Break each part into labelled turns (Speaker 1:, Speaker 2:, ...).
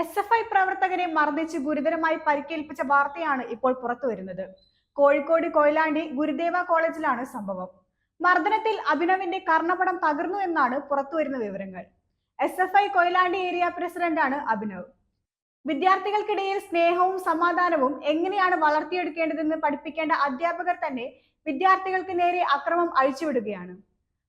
Speaker 1: S F I പ്രവർത്തകരെ മർദ്ദിച്ച് ഗുരുതരമായി പരിക്കേൽപ്പിച്ച വാർത്തയാണ് ഇപ്പോൾ പുറത്തുവരുന്നത് കോഴിക്കോട് കൊയിലാണ്ടി ഗുരുദേവ കോളേജിലാണ് സംഭവം. മർദ്ദനത്തിൽ അഭിനവിന്റെ കർണപടം തകർന്നു എന്നാണ് പുറത്തുവരുന്ന വിവരങ്ങൾ. S F I Koyilandy area പ്രസിഡന്റാണ് അഭിനവ്. വിദ്യാർത്ഥികൾക്കിടയിൽ സ്നേഹവും സമാധാനവും എങ്ങനെയാണ് വളർത്തിയെടുക്കേണ്ടതെന്ന് പഠിപ്പിക്കേണ്ട അധ്യാപകർ തന്നെ വിദ്യാർത്ഥികൾക്ക് നേരെ അക്രമം അഴിച്ചുവിടുകയാണ്.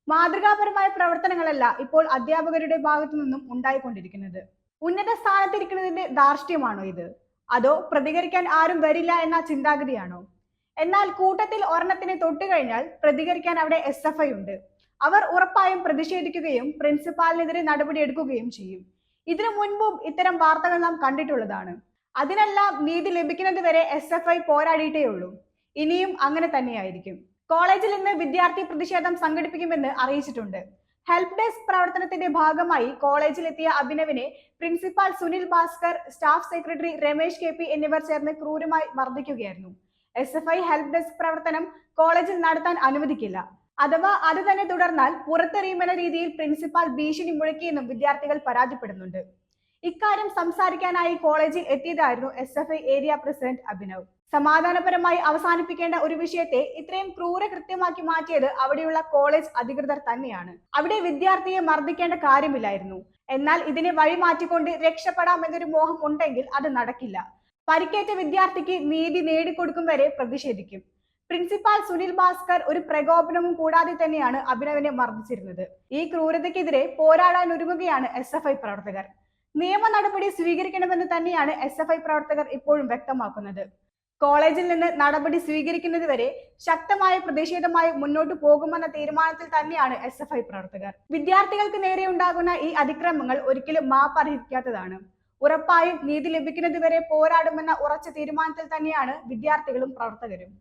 Speaker 1: മാതൃകാപരമായ പ്രവർത്തനങ്ങളല്ല ഇപ്പോൾ അധ്യാപകരുടെ ഭാഗത്തു നിന്നും ഉണ്ടായിക്കൊണ്ടിരിക്കുന്നത്. ഉന്നത സ്ഥാനത്തിരിക്കുന്നതിന്റെ ധാർഷ്ട്യമാണോ ഇത്? അതോ പ്രതികരിക്കാൻ ആരും വരില്ല എന്ന ചിന്താഗതിയാണോ? എന്നാൽ കൂട്ടത്തിൽ ഒരെണ്ണത്തിനെ തൊട്ടുകഴിഞ്ഞാൽ പ്രതികരിക്കാൻ അവിടെ എസ് എഫ് ഐ ഉണ്ട്. അവർ ഉറപ്പായും പ്രതിഷേധിക്കുകയും പ്രിൻസിപ്പാലിനെതിരെ നടപടിയെടുക്കുകയും ചെയ്യും. ഇതിനു മുൻപും ഇത്തരം വാർത്തകൾ നാം കണ്ടിട്ടുള്ളതാണ്. അതിനെല്ലാം നീതി ലഭിക്കുന്നത് വരെ എസ് എഫ് ഐ പോരാടിയിട്ടേ ഉള്ളൂ. ഇനിയും അങ്ങനെ തന്നെയായിരിക്കും. കോളേജിൽ ഇന്ന് വിദ്യാർത്ഥി പ്രതിഷേധം സംഘടിപ്പിക്കുമെന്ന് അറിയിച്ചിട്ടുണ്ട്. ഹെൽപ്പ് ഡെസ്ക് പ്രവർത്തനത്തിന്റെ ഭാഗമായി കോളേജിലെത്തിയ അഭിനവിനെ principal Sunil Bhaskar staff secretary Ramesh K P എന്നിവർ ചേർന്ന് ക്രൂരമായി മർദ്ദിക്കുകയായിരുന്നു. S F I help desk പ്രവർത്തനം കോളേജിൽ നടത്താൻ അനുവദിക്കില്ല. അഥവാ അത് തന്നെ തുടർന്നാൽ പുറത്തെറിയുമെന്ന രീതിയിൽ പ്രിൻസിപ്പാൾ ഭീഷണി മുഴക്കിയെന്നും വിദ്യാർത്ഥികൾ പരാതിപ്പെടുന്നുണ്ട്. ഇക്കാര്യം സംസാരിക്കാനായി കോളേജിൽ എത്തിയതായിരുന്നു S F I area president Abhinav. സമാധാനപരമായി അവസാനിപ്പിക്കേണ്ട ഒരു വിഷയത്തെ ഇത്രയും ക്രൂര കൃത്യമാക്കി മാറ്റിയത് അവിടെയുള്ള കോളേജ് അധികൃതർ തന്നെയാണ്. അവിടെ വിദ്യാർത്ഥിയെ മർദ്ദിക്കേണ്ട കാര്യമില്ലായിരുന്നു. എന്നാൽ ഇതിനെ വഴിമാറ്റിക്കൊണ്ട് രക്ഷപ്പെടാമെന്നൊരു മോഹം ഉണ്ടെങ്കിൽ അത് നടക്കില്ല. പരിക്കേറ്റ വിദ്യാർത്ഥിക്ക് നീതി നേടിക്കൊടുക്കും വരെ പ്രതിഷേധിക്കും. പ്രിൻസിപ്പാൾ സുനിൽ ഭാസ്കർ ഒരു പ്രകോപനവും കൂടാതെ തന്നെയാണ് അഭിനവിനെ മർദ്ദിച്ചിരുന്നത്. ഈ ക്രൂരതയ്ക്കെതിരെ പോരാടാൻ ഒരുങ്ങുകയാണ് എസ് പ്രവർത്തകർ. നിയമ നടപടി സ്വീകരിക്കണമെന്ന് തന്നെയാണ് എസ് എഫ് ഐ പ്രവർത്തകർ ഇപ്പോഴും വ്യക്തമാക്കുന്നത്. കോളേജിൽ നിന്ന് നടപടി സ്വീകരിക്കുന്നത് വരെ ശക്തമായ പ്രതിഷേധമായി മുന്നോട്ട് പോകുമെന്ന തീരുമാനത്തിൽ തന്നെയാണ് എസ് എഫ് ഐ പ്രവർത്തകർ. വിദ്യാർത്ഥികൾക്ക് നേരെ ഉണ്ടാകുന്ന ഈ അതിക്രമങ്ങൾ ഒരിക്കലും മാപ്പർഹിക്കാത്തതാണ്. ഉറപ്പായും നീതി ലഭിക്കുന്നത് വരെ പോരാടുമെന്ന ഉറച്ച തീരുമാനത്തിൽ തന്നെയാണ് വിദ്യാർത്ഥികളും പ്രവർത്തകരും.